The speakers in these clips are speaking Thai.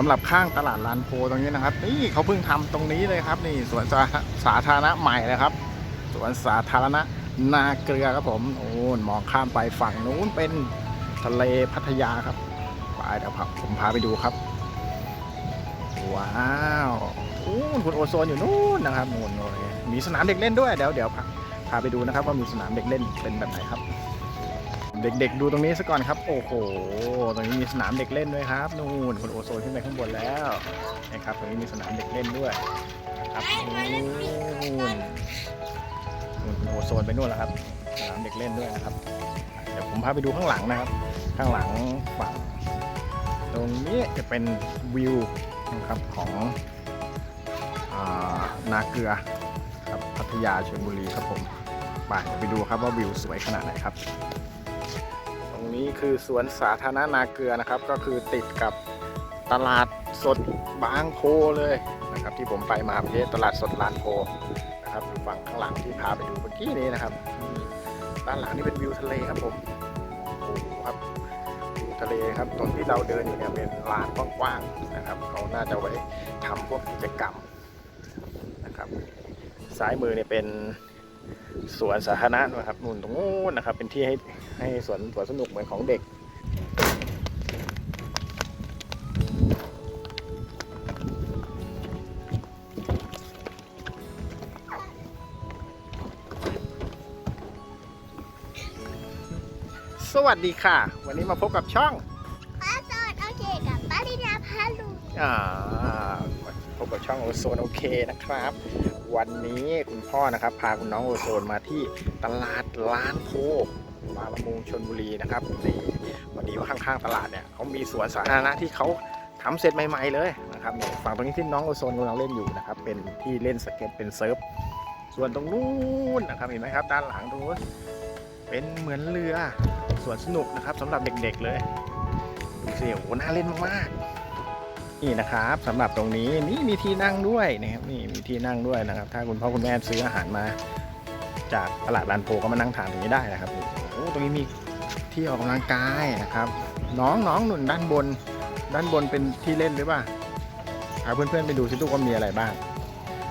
สำหรับข้างตลาดลานโพตรงนี้นะครับ นี่เขาเพิ่งทำตรงนี้เลยครับ นี่สวนสาสาธารณะใหม่เลยครับ สวนสาธารณะนาเกลือครับผมโอ้นมองข้ามไปฝั่งนู้นเป็นทะเลพัทยาครับไปเดี๋ยวผมพาไปดูครับ ว้าวโอ้คุณโอโซนอยู่นู้นนะครับนู่นเลยมีสนามเด็กเล่นด้วยเดี๋ยวเดี๋ยวพาพาไปดูนะครับว่ามีสนามเด็กเล่นเป็นแบบไหนครับ เด็กๆ ดูตรงนี้ซะก่อนครับ โอ้โห ตรงนี้มีสนามเด็กเล่นด้วยครับนู่นคุณโอโซนขึ้นไปข้างบนแล้วนะครับตรงนี้มีสนามเด็กเล่นด้วยนะครับนู่นนู่นคุณโอโซนไปนู่นแล้วครับ สนามเด็กเล่นด้วยนะครับ เดี๋ยวผมพาไปดูข้างหลังนะครับ ข้างหลังฝั่งตรงนี้จะเป็นวิวนะครับของอานาเกลือครับพัทยาชลบุรีครับผมไปไปดูครับว่าวิวสวยขนาดไหนครับ รงนี้คือสวนสาธารณะนาเกลือนะครับ ก็คือติดกับตลาดสดบางโพเลยนะครับ ที่ผมไปมาประเทศตลาดสดลานโพนะครับอยู่ฝั่งข้างหลังที่พาไปดูเมื่อกี้นี้นะครับด้านหลังนี่เป็นวิวทะเลครับผมโอ้โหครับวิวทะเลครับตรงที่เราเดินอยู่เนี่ยเป็นลานกว้างๆนะครับเขาน่าจะไว้ทำพวกกิจกรรมนะครับซ้ายมือเนี่ยเป็น สวนสาธารณะนะครับนู่นตรงนู้นนะครับ เป็นที่ให้ให้สวนสวนสนุกเหมือนของเด็ก สวัสดีค่ะ วันนี้มาพบกับช่องป้าสอนโอเคกับป้าลินาพาลูอ่า พบกับช่องโอโซนโอเคนะครับ วันนี้คุณพ่อนะครับ พาคุณน้องโอโซนมาที่ตลาดล้านโพบางละมุงชนบุรีนะครับนี่วันนี้ว่าข้างๆตลาดเนี่ยเขามีสวนสาธารณะที่เขาทำเสร็จใหม่ ๆ เลยนะครับฝั่งตรงนี้ที่น้องโอโซนกำลังเล่นอยู่นะครับ เป็นที่เล่นสเก็ตเป็นเซิร์ฟส่วนตรงนู้นนะครับเห็นไหมครับ ด้านหลังตรงนู้นเป็นเหมือนเรือสวนสนุกนะครับสำหรับเด็กๆเลยดูสิโอ้โหน่าเล่นมากๆ นี่นะครับสำหรับตรงนี้นี่มีที่นั่งด้วยนะครับนี่มีที่นั่งด้วยนะครับ ถ้าคุณพ่อคุณแม่ซื้ออาหารมา จากตลาดลานโพก็มานั่งทานตรงนี้ได้นะครับโอ้ตรงนี้มีที่ออกกำลังกายนะครับ น้องน้องหนุนด้านบน ด้านบนเป็นที่เล่นหรือเปล่าพาเพื่อนๆไปดูสิลูกว่ามีอะไรบ้าง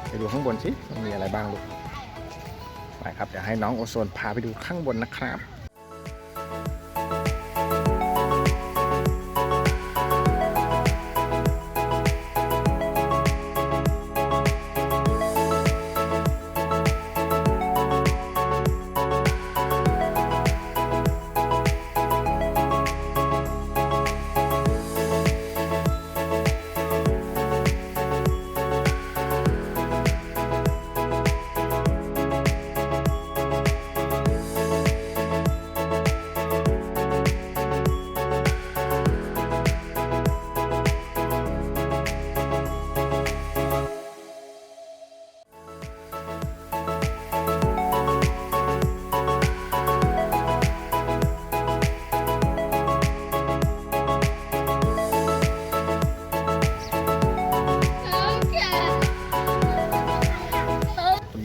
ไปดูข้างบนสิมีอะไรบ้างลูกไปครับเดี๋ยวให้น้องโอโซนพาไปดูข้างบนนะครับ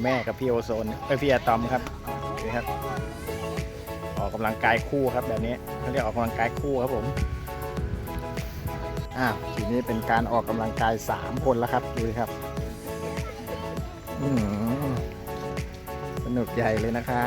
แม่กับพี่โอโซนเอ้ยพี่อะตอมครับนี่ครับ ออกกำลังกายคู่ครับแบบนี้เขาเรียกออกกำลังกายคู่ครับผมอ่าทีนี้เป็นการออกกำลังกายสามคนแล้วครับดูครับอืมสนุกใหญ่เลยนะคะ